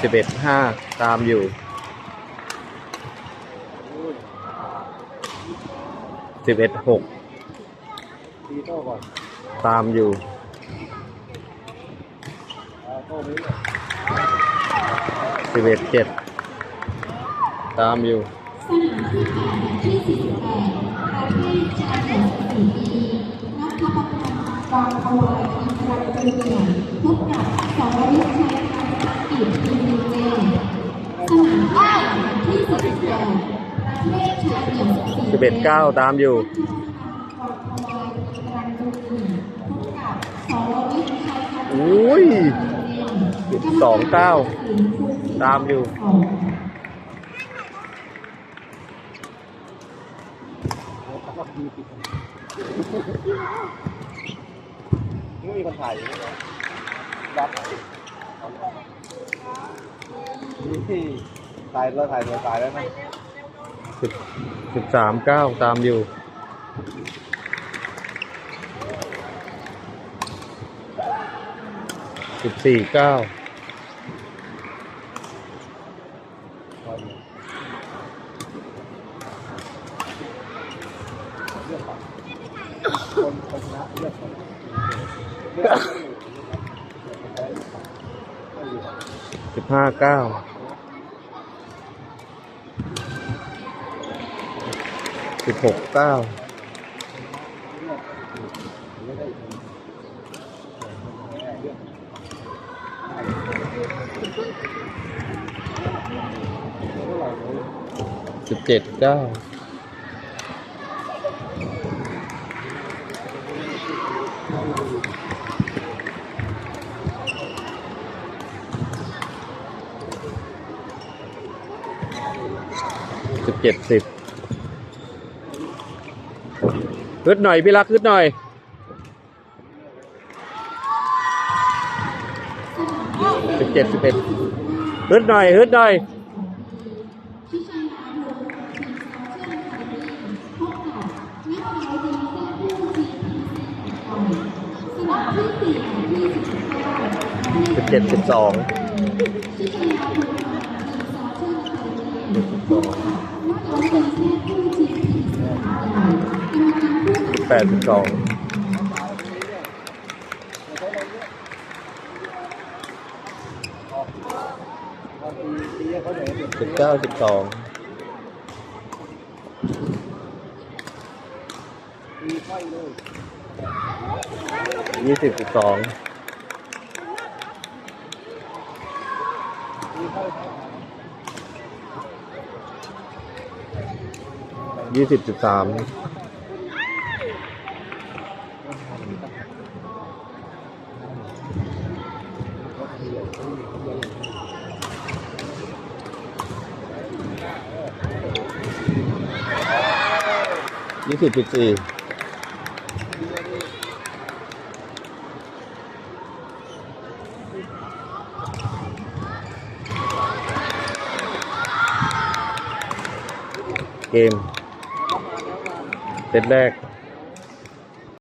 สิบเอ็ดห้าตามอยู่สิบเอ็ดหกตีโต้ก่อนตามอยู่เอาโต้ไปเลยสิบเอ็ดเจ็ดตามอยู่สนามที่แปดที่สี่สิบแปดประเภทชายหญิงสี่ปีนักประพันธ์กองถวายอินทรจูเร์พ สิบเอ็ดเก้าตามอยู่อุ้ยสิบสองเก้าตามอยู่แล้วก็มีปิดนี่มีคนถ่ายอยู่รับนี่ถ่ายเราถ่ายเราถ่ายแล้วนะ สิบสิบสามเก้าตามอยู่ สิบสี่เก้าสิบห้าเก้า สิบหกเก้าสิบเจ็ดเก้าสิบเจ็ดสิบ ฮึดหน่อยพี่รักฮึดหน่อย สิบเจ็ดสิบเอ็ดฮึดหน่อยฮึดหน่อยที่ชัยนาทพบกับนักร้อยดีแซ่บผู้ทีมสนามที่สี่และที่สิบเจ็ดสิบสองที่ชัยนาททีมซาเชอนด์พบกับนักร้อย แปดสิบสองสิบเก้าสิบสองยี่สิบสิบสองยี่สิบสิบสาม ยี่สิบสี่เกมเซตแรก